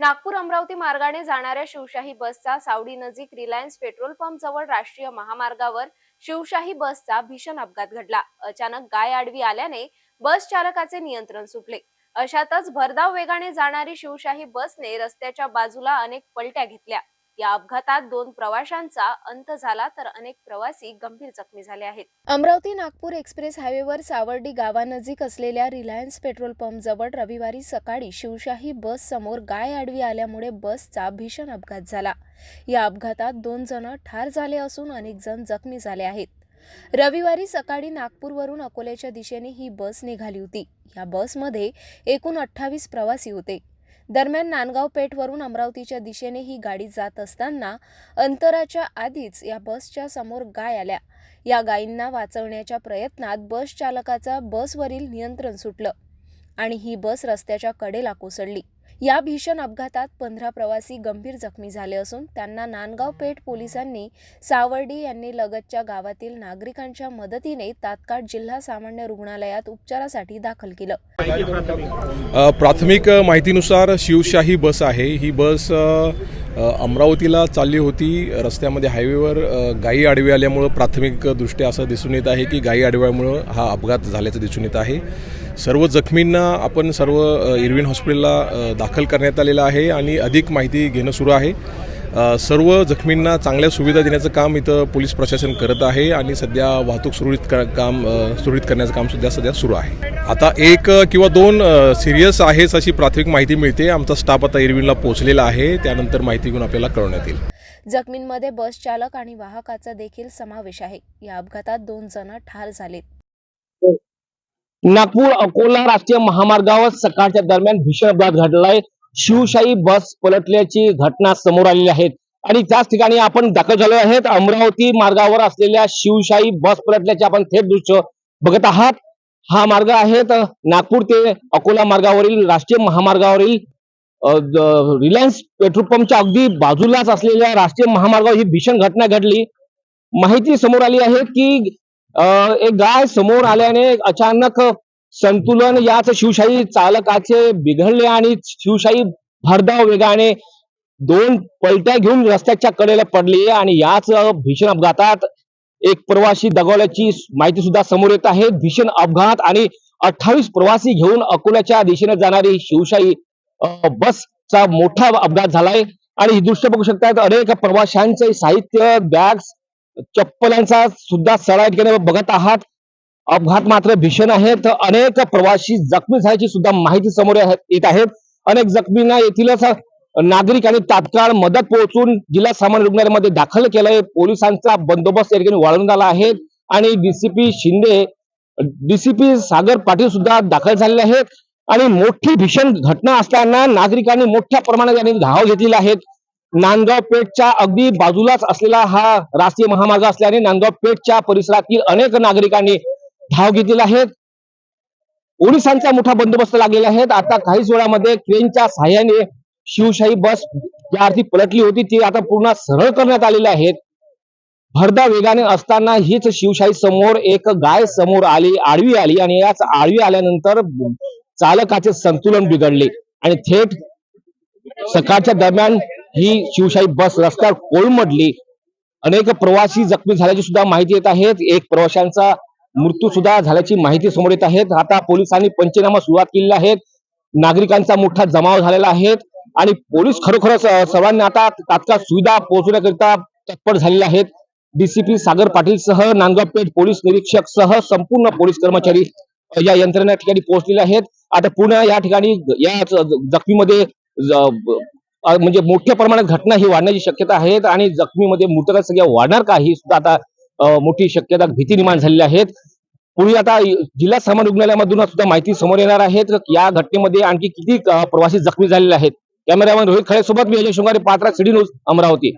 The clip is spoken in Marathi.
नागपूर अमरावती मार्गाने जाणाऱ्या शिवशाही बसचा सावडी नजीक रिलायन्स पेट्रोल पंप जवळ राष्ट्रीय महामार्गावर शिवशाही बसचा भीषण अपघात घडला. अचानक गाय आडवी आल्याने बस चालकाचे नियंत्रण सुटले. अशातच भरधाव वेगाने जाणारी शिवशाही बसने रस्त्याच्या बाजूला अनेक पलट्या घेतल्या. या अपघातात दोन प्रवाशांचा अंत झाला तर अनेक प्रवासी गंभीर जखमी झाले आहेत. अमरावती नागपूर एक्सप्रेस हायवेवर सावर्डी गावानजीक असलेल्या रिलायन्स पेट्रोल पंप जवळ रविवारी सकाळी शिवशाही बस समोर गाय आडवी आल्यामुळे बसचा भीषण अपघात झाला. या अपघातात दोन जण ठार झाले असून अनेक जण जखमी झाले आहेत. रविवारी सकाळी नागपूरवरून अकोल्याच्या दिशेने ही बस निघाली होती. या बसमध्ये एकूण अठ्ठावीस प्रवासी होते. दरम्यान नांदगाव पेठवरून अमरावतीच्या दिशेने ही गाडी जात असताना अंतराच्या आधीच या बसच्या समोर गाय आल्या. या गायींना वाचवण्याच्या प्रयत्नात बस चालकाचा बसवरील नियंत्रण सुटलं आणि ही बस रस्त्याच्या कडेला कोसळली. या भीषण अपघातात पंधरा प्रवासी गंभीर जखमी झाले असून त्यांना नांदगाव पेठ पोलिसांनी सावर्डी यांनी लगतच्या गावातील नागरिकांच्या मदतीने तात्काळ जिल्हा सामान्य रुग्णालयात उपचारासाठी दाखल केलं. प्राथमिक माहितीनुसार शिवशाही बस आहे. ही बस अमरावतीला चालली होती. रस्त्यामध्ये हायवेवर गायी आडवी आल्यामुळं प्राथमिकदृष्ट्या असं दिसून येत आहे की गायी आडव्यामुळं हा अपघात झाल्याचं दिसून येत आहे. सर्व जखमींना आपण सर्व इरविन हॉस्पिटलला दाखल करण्यात आलेलं आहे आणि अधिक माहिती घेणं सुरू आहे. सर्व जखमींना चांगल्या सुविधा देण्याचं काम इथं पोलीस प्रशासन करत आहे आणि सध्या वाहतूक सुरळीत काम सुरळीत करण्याचं काम सुद्धा सध्या सुरू आहे. आता एक किंवा दोन सिरियस आहेच अशी प्राथमिक माहिती मिळते. आमचा स्टाफ आता इरविनला पोहोचलेला आहे. त्यानंतर माहिती घेऊन आपल्याला कळवण्यात येईल. जखमींमध्ये बस चालक आणि वाहकाचा देखील समावेश आहे. या अपघातात दोन जण ठार झालेत. नागपूर अकोला राष्ट्रीय महामार्गावर सकाळच्या दरम्यान भीषण अपघात घडलाय. शिवशाही बस पलटल्याची घटना समोर आलेली आहे. आणि त्याच ठिकाणी आपण दाखल झालो आहेत. अमरावती मार्गावर असलेल्या शिवशाही बस पलटल्याचे आपण थेट दृश्य बघत आहात. हा मार्ग आहे नागपूर ते अकोला मार्गावरील राष्ट्रीय महामार्गावरील रिलायन्स पेट्रोल पंपच्या अगदी बाजूलाच असलेल्या राष्ट्रीय महामार्गावर ही भीषण घटना घडली. माहिती समोर आली आहे की एक गाय समोर आल्याने अचानक संतुलन याच शिवशाही चालकाचे बिघडले आणि शिवशाही भरधाव वेगाने दोन पलट्या घेऊन रस्त्याच्या कडेला पडली आणि याच भीषण अपघातात एक प्रवासी दगावल्याची माहिती सुद्धा समोर येत आहे. भीषण अपघात आणि अठ्ठावीस प्रवासी घेऊन अकोल्याच्या दिशेने जाणारी शिवशाही बसचा मोठा अपघात झालाय. आणि ही दृश्य बघू शकतात अनेक प्रवाशांचे साहित्य बॅग्स चप्पलांचा सुद्धा सडा ठिकाणी बघत आहात. अपघात मात्र भीषण आहेत. अनेक प्रवासी जखमी झाल्याची सुद्धा माहिती समोर येत आहेत अनेक जखमींना येथीलच नागरिकांनी तात्काळ मदत पोहोचून जिल्हा सामान्य रुग्णालयामध्ये दाखल केलंय. पोलिसांचा बंदोबस्त या ठिकाणी वाढून आला आहे. आणि डीसीपी शिंदे डीसीपी सागर पाटील सुद्धा दाखल झालेले आहेत. आणि मोठी भीषण घटना असताना नागरिकांनी मोठ्या प्रमाणात यांनी धाव घेतलेला आहेत नांदगाव पेठच्या अगदी बाजूलाच असलेला हा राष्ट्रीय महामार्ग असल्याने नांदगाव पेठच्या परिसरातील अनेक नागरिकांनी धाव घेतलेला आहे पोलिसांचा मोठा बंदोबस्त लागलेला आहे. आता काहीच वेळामध्ये क्रेनच्या सहाय्याने शिवशाही बस ज्या अर्थी पलटली होती. ती आता पूर्ण सरळ करण्यात आलेली आहेत भरदा वेगाने असताना हीच शिवशाही समोर एक गाय समोर आली आडवी आली आणि याच आडवी आल्यानंतर चालकाचे संतुलन बिघडले. आणि थेट सकाळच्या दरम्यान ही शिवशाही बस रस्त्यावर कोलमडली. अनेक प्रवासी जखमी झाल्याची सुद्धा माहिती येत आहेत एक प्रवाशांचा मृत्यू सुद्धा झाल्याची माहिती समोर येत आहेत. आता पोलिसांनी पंचनामा सुरुवात केलेला आहे. नागरिकांचा मोठा जमाव झालेला आहे आणि पोलीस खरोखरच सर्वांनी आता तात्काळ सुविधा पोहोचवण्याकरिता तत्पर झालेले आहेत. डीसीपी सागर पाटील सह नांदगाव पेठ पोलीस निरीक्षक सह संपूर्ण पोलीस कर्मचारी या यंत्रणा या ठिकाणी पोहोचलेले आहेत. आता पुन्हा या ठिकाणी या जखमीमध्ये म्हणजे मोठ्या प्रमाणात घटना ही वाढण्याची शक्यता आहे आणि जखमीमध्ये मृतका संख्या वाढणार का ही सुद्धा आता मोठी शक्यता भीती निर्माण झालेली आहेत. पुढे आता जिल्हा सामान्य रुग्णालयामधून सुद्धा माहिती समोर येणार आहेत या घटनेमध्ये आणखी किती प्रवासी जखमी झालेले आहेत? कॅमेरामॅन रोहित खळे सोबत मी अजय शृंगारे पात्रा सिडी न्यूज अमरावती.